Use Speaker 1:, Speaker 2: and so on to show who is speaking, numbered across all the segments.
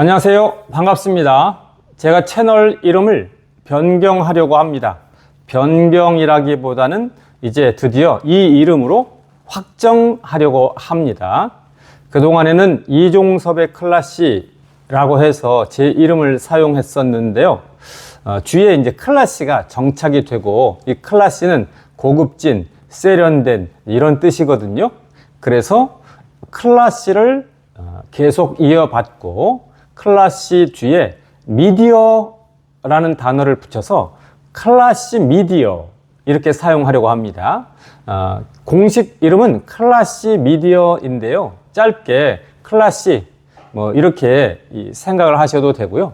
Speaker 1: 안녕하세요. 반갑습니다. 제가 채널 이름을 변경하려고 합니다. 변경이라기보다는 이제 드디어 이 이름으로 확정하려고 합니다. 그동안에는 이종섭의 클라시라고 해서 제 이름을 사용했었는데요. 어, 주위에 이제 클라시가 정착이 되고 이 클라시는 고급진, 세련된 이런 뜻이거든요. 그래서 클라시를 어, 계속 이어받고 클라시 뒤에 미디어라는 단어를 붙여서 클라시 미디어 이렇게 사용하려고 합니다. 어, 공식 이름은 클라시 미디어인데요. 짧게 클라시 뭐 이렇게 이 생각을 하셔도 되고요.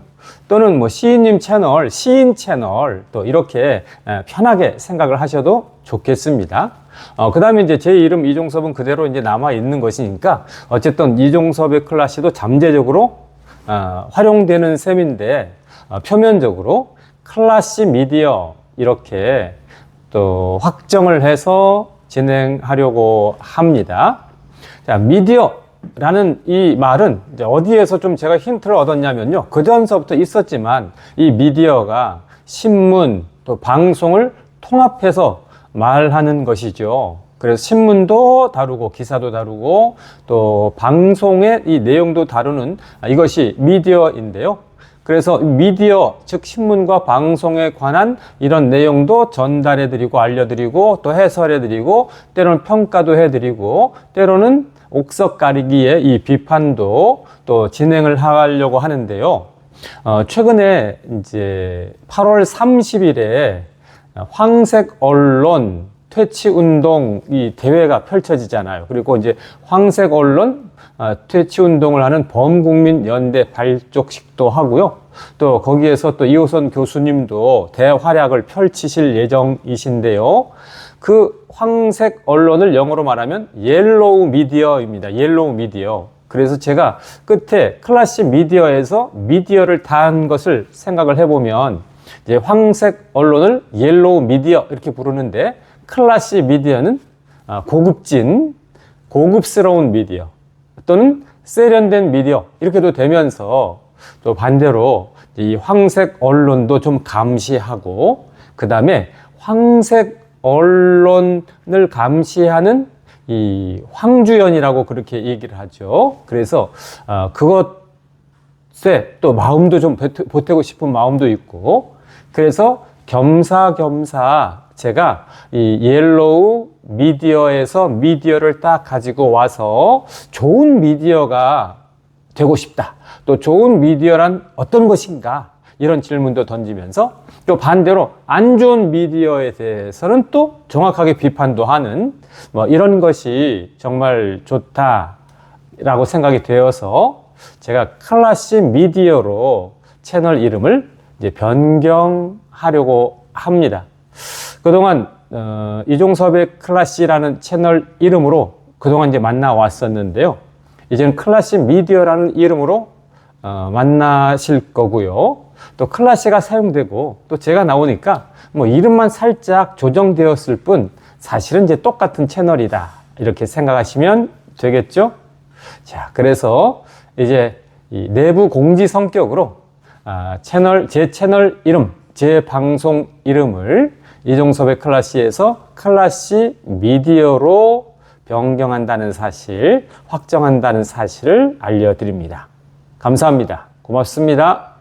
Speaker 1: 또는 뭐 시인님 채널, 시인 채널 또 이렇게 에, 편하게 생각을 하셔도 좋겠습니다. 어, 그 다음에 이제 제 이름 이종섭은 그대로 이제 남아 있는 것이니까 어쨌든 이종섭의 클라시도 잠재적으로 어, 활용되는 셈인데 어, 표면적으로 클라시 미디어 이렇게 또 확정을 해서 진행하려고 합니다. 자, 미디어라는 이 말은 이제 어디에서 좀 제가 힌트를 얻었냐면요. 그 전서부터 있었지만 이 미디어가 신문 또 방송을 통합해서 말하는 것이죠. 그래서 신문도 다루고 기사도 다루고 또 방송의 이 내용도 다루는 이것이 미디어인데요. 그래서 미디어, 즉 신문과 방송에 관한 이런 내용도 전달해 드리고 알려 드리고 또 해설해 드리고 때로는 평가도 해 드리고 때로는 옥석 가리기에 이 비판도 또 진행을 하려고 하는데요. 어, 최근에 이제 8월 30일에 황색 언론 퇴치 운동 이 대회가 펼쳐지잖아요. 그리고 이제 황색 언론 아, 퇴치 운동을 하는 범국민 연대 발족식도 하고요. 또 거기에서 또 이호선 교수님도 대활약을 펼치실 예정이신데요. 그 황색 언론을 영어로 말하면 옐로우 미디어입니다. 옐로우 미디어. 그래서 제가 끝에 클래시 미디어에서 미디어를 다한 것을 생각을 해보면 이제 황색 언론을 옐로우 미디어 이렇게 부르는데 클래시 미디어는 아, 고급진, 고급스러운 미디어 또는 세련된 미디어 이렇게도 되면서 또 반대로 이 황색 언론도 좀 감시하고 그 다음에 황색 언론을 감시하는 이 황주연이라고 그렇게 얘기를 하죠. 그래서 어, 그것에 또 마음도 좀 보태- 보태고 싶은 마음도 있고 그래서 겸사겸사 제가 이 옐로우 미디어에서 미디어를 딱 가지고 와서 좋은 미디어가 되고 싶다. 또 좋은 미디어란 어떤 것인가? 이런 질문도 던지면서 또 반대로 안 좋은 미디어에 대해서는 또 정확하게 비판도 하는 뭐 이런 것이 정말 좋다라고 생각이 되어서 제가 클래시 미디어로 채널 이름을 이제 변경하려고 합니다. 그동안 어, 이종섭의 클래시라는 채널 이름으로 그동안 이제 만나 왔었는데요. 이제는 클래시 미디어라는 이름으로 어, 만나실 거고요. 또 클래시가 사용되고 또 제가 나오니까 뭐 이름만 살짝 조정되었을 뿐 사실은 이제 똑같은 채널이다. 이렇게 생각하시면 되겠죠? 자, 그래서 이제 이 내부 공지 성격으로 아, 채널, 제 채널 이름, 제 방송 이름을 이종섭의 클래시에서 클래시 미디어로 변경한다는 사실, 확정한다는 사실을 알려드립니다. 감사합니다. 고맙습니다.